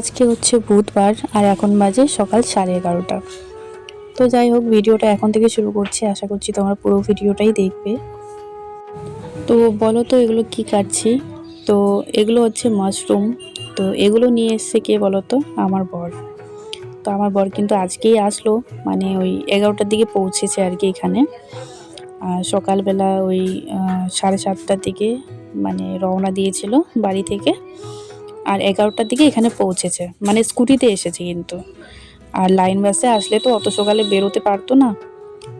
আজকে হচ্ছে বুধবার আর এখন বাজে সকাল সাড়ে এগারোটা। তো যাই হোক, ভিডিওটা এখন থেকে শুরু করছি। আশা করছি তোমরা পুরো ভিডিওটাই দেখবে। তো বলো তো, এগুলো কি কাটছি তো এগুলো হচ্ছে মাশরুম। তো এগুলো নিয়ে এসছে কে বলো তো? আমার বর। তো আমার বর কিন্তু আজকেই আসলো। মানে ওই এগারোটার দিকে পৌঁছেছে আর কি এখানে। আর সকালবেলা ওই সাড়ে সাতটার দিকে মানে রওনা দিয়েছিল বাড়ি থেকে। আর এগারোটার দিকে এখানে পৌঁছেছে। মানে স্কুটিতে এসেছে কিন্তু। আর লাইন বাসে আসলে তো অত সকালে বেরোতে পারতো না।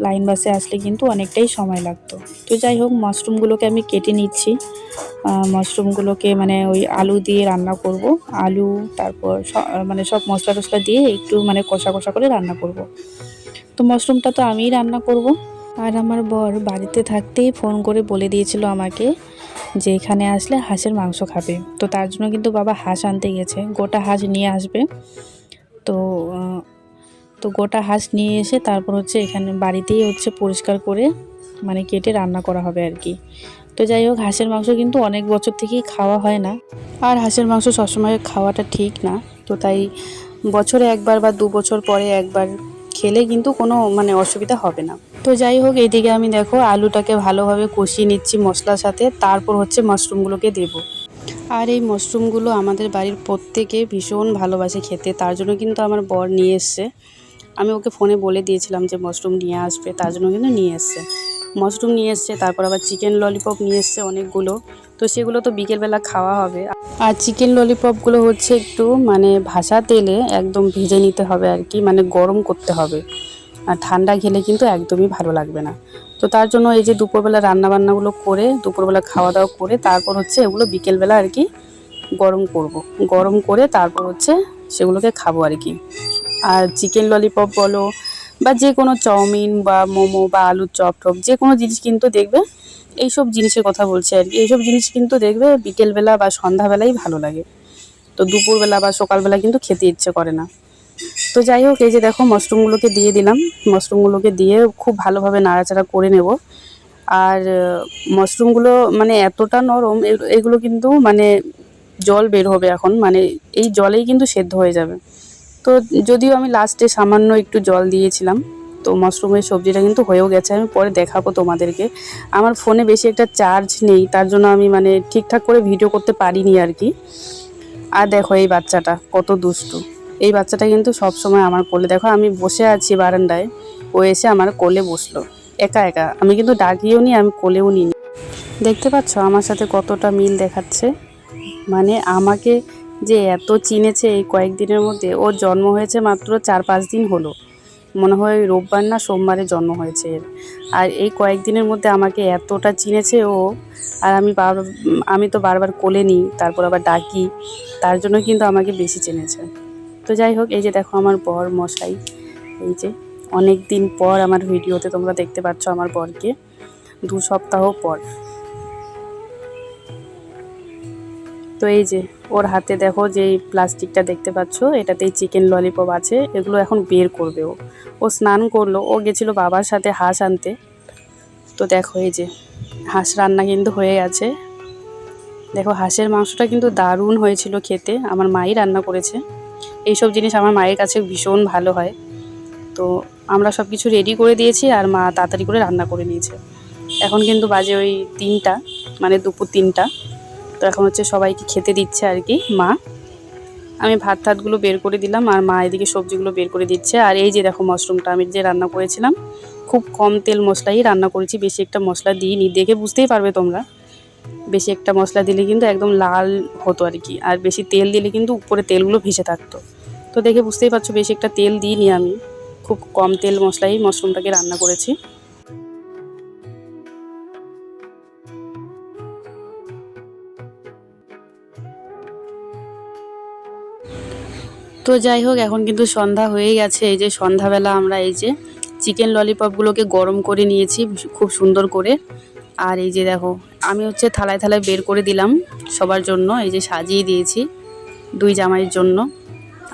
লাইন বাসে আসলে কিন্তু অনেকটাই সময় লাগতো। তো যাই হোক, মাশরুমগুলোকে আমি কেটে নিচ্ছি। মাশরুমগুলোকে মানে ওই আলু দিয়ে রান্না করব। আলু, তারপর মানে সব মশলা টশলা দিয়ে একটু মানে কষা কষা করে রান্না করব। তো মাশরুমটা তো আমিই রান্না করব। আর আমার বর বাড়িতে থাকতেই ফোন করে বলে দিয়েছিল আমাকে যে এখানে আসলে হাঁসের মাংস খাবে। তো তার জন্য কিন্তু বাবা হাঁস আনতে গেছে, গোটা হাঁস নিয়ে আসবে। তো তো গোটা হাঁস নিয়ে এসে তারপর হচ্ছে এখানে বাড়িতেই হচ্ছে পরিষ্কার করে মানে কেটে রান্না করা হবে আর কি। তো যাই হোক, হাঁসের মাংস কিন্তু অনেক বছর থেকেই খাওয়া হয় না। আর হাঁসের মাংস সবসময় খাওয়াটা ঠিক না। তো তাই বছরে একবার বা দু বছর পরে একবার খেলে কিন্তু কোনো মানে অসুবিধা হবে না। তো যাই হোক এইদিকে আমি দেখো আলুটাকে ভালোভাবে কষিয়ে নিচ্ছি মশলার সাথে, তারপর হচ্ছে মাশরুমগুলোকে দেব। আর এই মাশরুমগুলো আমাদের বাড়ির প্রত্যেকে ভীষণ ভালোবাসে খেতে, তার জন্য কিন্তু আমার বর নিয়ে এসছে। আমি ওকে ফোনে বলে দিয়েছিলাম যে মাশরুম নিয়ে আসবে, তার জন্য কিন্তু নিয়ে এসছে। মাশরুম নিয়ে এসছে, তারপর আবার চিকেন ললিপপ নিয়ে এসছে অনেকগুলো। তো সেগুলো তো বিকেলবেলা খাওয়া হবে। আর চিকেন ললিপপগুলো হচ্ছে একটু মানে ভাসা তেলে একদম ভেজে নিতে হবে আর কি মানে গরম করতে হবে। আর ঠান্ডা খেলে কিন্তু একদমই ভালো লাগবে না। তো তার জন্য এই যে দুপুরবেলা রান্নাবান্নাগুলো করে, দুপুরবেলা খাওয়া দাওয়া করে, তারপর হচ্ছে এগুলো বিকেলবেলা আর কি গরম করব। গরম করে তারপর হচ্ছে সেগুলোকে খাব আর কি। আর চিকেন ললিপপ বলো বা যে কোনো চাউমিন বা মোমো বা আলুর চপ টপ যে কোনো জিনিস কিন্তু দেখবে এইসব জিনিসের কথা বলছি আর কি। এইসব জিনিস কিন্তু দেখবে বিকেলবেলা বা সন্ধ্যাবেলাই ভালো লাগে। তো দুপুরবেলা বা সকালবেলা কিন্তু খেতে ইচ্ছে করে না। তো যাই হোক, এই যে দেখো মাশরুমগুলোকে দিয়ে দিলাম। মাশরুমগুলোকে দিয়ে খুব ভালোভাবে নাড়াচাড়া করে নেব। আর মাশরুমগুলো মানে এতটা নরম এগুলো কিন্তু মানে জল বের হবে এখন। মানে এই জলেই কিন্তু সেদ্ধ হয়ে যাবে। তো যদিও আমি লাস্টে সামান্য একটু জল দিয়েছিলাম তো মাশরুমের সবজিটা কিন্তু হয়েও গেছে, আমি পরে দেখাবো তোমাদেরকে। আমার ফোনে বেশি একটা চার্জ নেই, তার জন্য আমি মানে ঠিকঠাক করে ভিডিও করতে পারিনি আর কি। আর দেখো এই বাচ্চাটা, কত দুষ্টু। এই বাচ্চাটা কিন্তু সব সময় আমার কোলে, দেখো আমি বসে আছি বারান্দায়, ও এসে আমার কোলে বসল। একা একা, আমি কিন্তু ডাকিও নি, আমি কোলেও নিই দেখতে পাচ্ছ আমার সাথে কতটা মিল দেখাচ্ছে? মানে আমাকে যে এত চিনেছে এই কয়েকদিনের মধ্যে, ওর জন্ম হয়েছে মাত্র চার পাঁচ দিন হলো। মনে হয় রোববার না সোমবারে জন্ম হয়েছে এর। আর এই কয়েকদিনের মধ্যে আমাকে এতটা চিনেছে ও, আর আমি আমি তো বারবার কোলে নিই, তারপর আবার ডাকি, তার জন্য কিন্তু আমাকে বেশি চিনেছে। তো যাই হোক, এই যে দেখো আমার বর মশাই, এই যে অনেক দিন পর আমার ভিডিওতে তোমরা দেখতে পাচ্ছ আমার বরকে, দু সপ্তাহ পর। তো এই যে, ওর হাতে দেখো যে প্লাস্টিকটা দেখতে পাচ্ছ, এটাতেই চিকেন ললিপপ আছে, এগুলো এখন বের করবে ও। ও স্নান করল, ও গেছিল বাবার সাথে হাঁস আনতে। তো দেখো এই যে, হাঁস রান্না কিন্তু হয়ে গেছে। দেখো হাঁসের মাংসটা কিন্তু দারুণ হয়েছিল খেতে, আমার মাই রান্না করেছে। এইসব জিনিস আমার মায়ের কাছে ভীষণ ভালো হয়। তো আমরা সব কিছু রেডি করে দিয়েছি আর মা তাড়াতাড়ি করে রান্না করে নিয়েছে। এখন কিন্তু বাজে ওই তিনটা মানে দুপুর তিনটা। তো এখন হচ্ছে সবাইকে খেতে দিচ্ছে আর কি, মা। আমি ভাত টাতগুলো বের করে দিলাম আর মা এদিকে সবজিগুলো বের করে দিচ্ছে। আর এই যে দেখো মাশরুমটা আমি যে রান্না করেছিলাম, খুব কম তেল মশলাই রান্না করেছি, বেশি একটা মশলা দিইনি। দেখে বুঝতেই পারবে তোমরা, বেশি একটা মশলা দিলে কিন্তু একদম লাল হতো আর কি, আর বেশি তেল দিলে কিন্তু উপরে তেলগুলো ভেসে থাকতো। তো দেখে বুঝতেই পারছ, বেশি একটা তেল দিইনি আমি, খুব কম তেল মশলাই মাশরুমটাকে রান্না করেছি। তো যাই হোক, এখন কিন্তু সন্ধ্যা হয়ে গেছে। এই যে সন্ধ্যাবেলা আমরা এই যে চিকেন ললিপপগুলোকে গরম করে নিয়েছি, খুব সুন্দর করে। আর এই যে দেখো, আমি হচ্ছে থালায় থালায় বের করে দিলাম সবার জন্য, এই যে সাজিয়ে দিয়েছি দুই জামাইয়ের জন্য,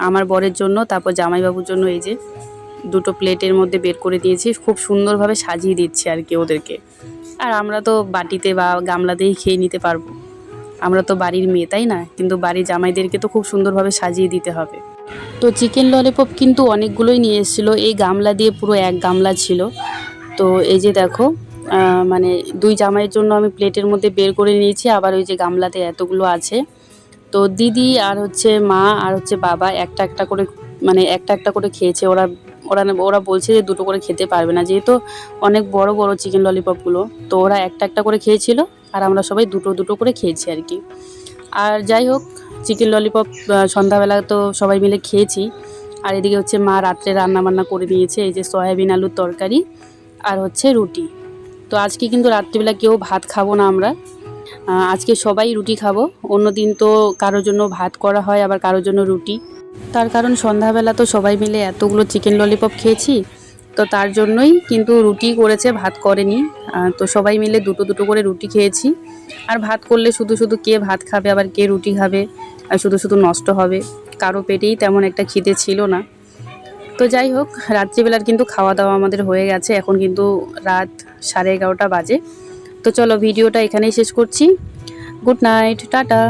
আমার বরের জন্য, তারপর জামাইবাবুর জন্য এই যে দুটো প্লেটের মধ্যে বের করে দিয়েছি। খুব সুন্দরভাবে সাজিয়ে দিচ্ছি আর কি ওদেরকে। আর আমরা তো বাটিতে বা গামলাতেই খেয়ে নিতে পারব। আমরা তো বাড়ির মেয়ে, তাই না? কিন্তু বাড়ির জামাইদেরকে তো খুব সুন্দরভাবে সাজিয়ে দিতে হবে। তো চিকেন ললিপপ কিন্তু অনেকগুলোই নিয়ে এসেছিল। এই গামলা দিয়ে পুরো এক গামলা ছিল। তো এই যে দেখো মানে দুই জামাইয়ের জন্য আমি প্লেটের মধ্যে বের করে নিয়েছি। আবার ওই যে গামলাতে এতগুলো আছে। তো দিদি আর হচ্ছে মা আর হচ্ছে বাবা একটা একটা করে মানে একটা একটা করে খেয়েছে। ওরা ওরা ওরা বলছে যে দুটো করে খেতে পারবে না। যেহেতু অনেক বড় বড় চিকেন ললিপপগুলো তো ওরা একটা একটা করে খেয়েছিল। আর আমরা সবাই দুটো দুটো করে খেয়েছি আর কি। আর যাই হোক চিকেন ললিপপ সন্ধ্যাবেলা তো সবাই মিলে খেয়েছি। আর এদিকে হচ্ছে মা রাত্রে রান্না বান্না করে নিয়েছে, এই যে সয়াবিন আলুর তরকারি আর হচ্ছে রুটি। তো আজকে কিন্তু রাত্রিবেলা কেউ ভাত খাব না আমরা। আজকে সবাই রুটি খাব। অন্য দিন তো কারোর জন্য ভাত করা হয়, আবার কারোর জন্য রুটি। তার কারণ সন্ধ্যাবেলা তো সবাই মিলে এতগুলো চিকেন ললিপপ খেয়েছি। তো তার জন্যই কিন্তু রুটি করেছে, ভাত করেনি। তো সবাই মিলে দুটো দুটো করে রুটি খেয়েছি। আর ভাত করলে শুধু শুধু কে ভাত খাবে, আবার কে রুটি খাবে, আর শুধু শুধু নষ্ট হবে। কারও পেটেই তেমন একটা খিদে ছিল না। তো যাই হোক, রাত্রিবেলার কিন্তু খাওয়া দাওয়া আমাদের হয়ে গেছে। এখন কিন্তু রাত সাড়ে এগারোটা বাজে। তো চলো, ভিডিওটা এখানেই শেষ করছি। Good night, tata.